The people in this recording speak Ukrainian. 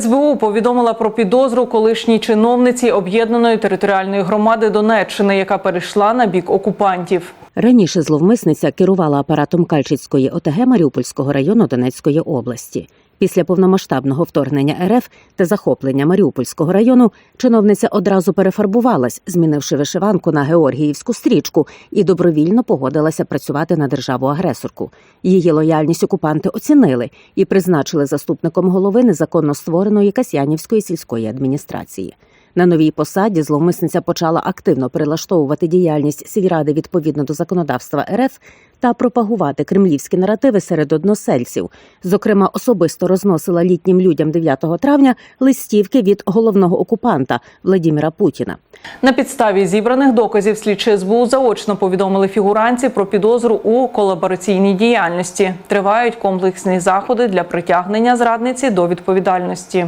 СБУ повідомила про підозру колишній чиновниці об'єднаної територіальної громади Донеччини, яка перейшла на бік окупантів. Раніше зловмисниця керувала апаратом Кальчицької ОТГ Маріупольського району Донецької області. Після повномасштабного вторгнення РФ та захоплення Маріупольського району чиновниця одразу перефарбувалась, змінивши вишиванку на георгіївську стрічку, і добровільно погодилася працювати на державу-агресорку. Її лояльність окупанти оцінили і призначили заступником голови незаконно створеної Касьянівської сільської адміністрації. На новій посаді зловмисниця почала активно прилаштовувати діяльність сільради відповідно до законодавства РФ та пропагувати кремлівські наративи серед односельців. Зокрема, особисто розносила літнім людям 9 травня листівки від головного окупанта Владіміра Путіна. На підставі зібраних доказів слідчі СБУ заочно повідомили фігуранці про підозру у колабораційній діяльності. Тривають комплексні заходи для притягнення зрадниці до відповідальності.